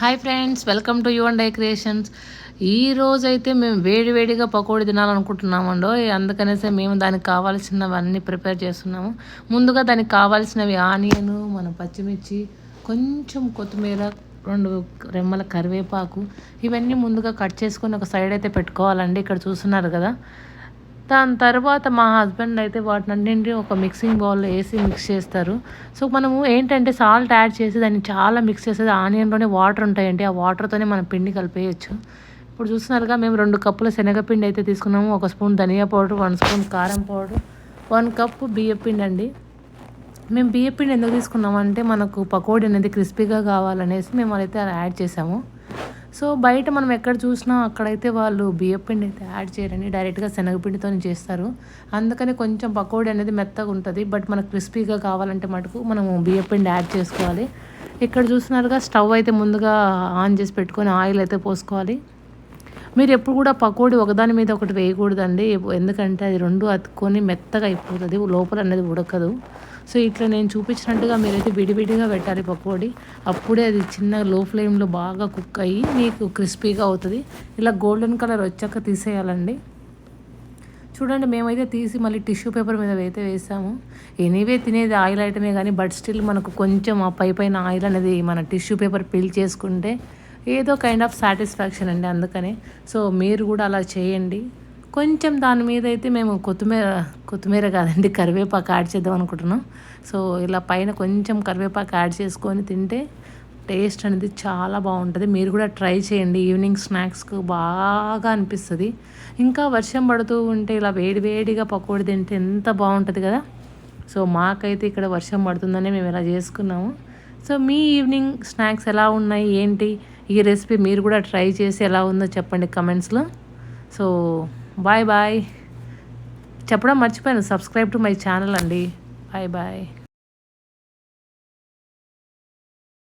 Hi friends welcome to you and I creations ఈ రోజైతే మేము వేడి వేడిగా పకోడీ తినాలనుకుంటున్నామండో అందుకనేసి మేము దానికి కావాల్సినవన్నీ ప్రిపేర్ చేస్తున్నాము. ముందుగా దానికి కావాల్సినవి ఆనియన్ మన పచ్చిమిర్చి కొంచెం కొత్తిమీర రెండు రెమ్మల కరివేపాకు ఇవన్నీ ముందుగా కట్ చేసుకొని ఒక సైడ్ అయితే పెట్టుకోవాలండి. ఇక్కడ చూస్తున్నారు కదా దాని తర్వాత మా హస్బెండ్ అయితే వాటినన్నింటి ఒక మిక్సింగ్ బౌల్లో వేసి మిక్స్ చేస్తారు. సో మనము ఏంటంటే సాల్ట్ యాడ్ చేసి దాన్ని చాలా మిక్స్ చేసేది ఆనియన్లోనే వాటర్ ఉంటాయండి. ఆ వాటర్తోనే మనం పిండి కలిపేయచ్చు. ఇప్పుడు చూస్తున్నారుగా మేము రెండు కప్పుల శనగపిండి అయితే తీసుకున్నాము. ఒక స్పూన్ ధనియా పౌడర్ వన్ స్పూన్ కారం పౌడర్ వన్ కప్పు బియ్యపిండి అండి. మేము బియ్యపిండి ఎందుకు తీసుకున్నామంటే మనకు పకోడీ అనేది క్రిస్పీగా కావాలనేసి మేము అయితే యాడ్ చేసాము. సో బయట మనం ఎక్కడ చూసినా అక్కడైతే వాళ్ళు బియ్యపిండి అయితే యాడ్ చేయరని డైరెక్ట్గా శనగపిండితో చేస్తారు. అందుకని కొంచెం పకోడీ అనేది మెత్తగా ఉంటుంది. బట్ మనకు క్రిస్పీగా కావాలంటే మటుకు మనము బియ్యపిండి యాడ్ చేసుకోవాలి. ఇక్కడ చూస్తున్నారుగా స్టవ్ అయితే ముందుగా ఆన్ చేసి పెట్టుకొని ఆయిల్ అయితే పోసుకోవాలి. మీరు ఎప్పుడు కూడా పకోడీ ఒకదాని మీద ఒకటి వేయకూడదండి. ఎందుకంటే అది రెండు అతుక్కొని మెత్తగా అయిపోతుంది. లోపల అనేది ఉడకదు. సో ఇట్లా నేను చూపించినట్టుగా మీరైతే విడివిడిగా పెట్టాలి పకోడీ. అప్పుడే అది చిన్న లో ఫ్లేమ్లో బాగా కుక్ అయ్యి మీకు క్రిస్పీగా అవుతుంది. ఇలా గోల్డెన్ కలర్ వచ్చాక తీసేయాలండి. చూడండి మేమైతే తీసి మళ్ళీ టిష్యూ పేపర్ మీద అయితే వేసాము. ఎనీవే తినేది ఆయిల్ ఐటమే కానీ బట్ స్టిల్ మనకు కొంచెం ఆ పై పైన ఆయిల్ అనేది మన టిష్యూ పేపర్ పీల్ చేసుకుంటే ఏదో కైండ్ ఆఫ్ సాటిస్ఫాక్షన్ అండి అందుకనే. సో మీరు కూడా అలా చేయండి. కొంచెం దాని మీద అయితే మేము కొత్తిమీర కొత్తిమీర కాదండి కరివేపాకు యాడ్ చేద్దాం అనుకుంటున్నాం. సో ఇలా పైన కొంచెం కరివేపాకు యాడ్ చేసుకొని తింటే టేస్ట్ అనేది చాలా బాగుంటుంది. మీరు కూడా ట్రై చేయండి. ఈవినింగ్ స్నాక్స్కు బాగా అనిపిస్తుంది. ఇంకా వర్షం పడుతూ ఉంటే ఇలా వేడి వేడిగా పకోడీ తింటే ఎంత బాగుంటుంది కదా. సో మాకైతే ఇక్కడ వర్షం పడుతుందని మేము ఇలా చేసుకున్నాము. సో మీ ఈవినింగ్ స్నాక్స్ ఎలా ఉన్నాయి? ఏంటి? ఈ రెసిపీ మీరు కూడా ట్రై చేసి ఎలా ఉందో చెప్పండి కమెంట్స్లో. సో బాయ్ బాయ్ చెప్పడం మర్చిపోయాను. సబ్స్క్రైబ్ టు మై ఛానల్ అండి. Bye bye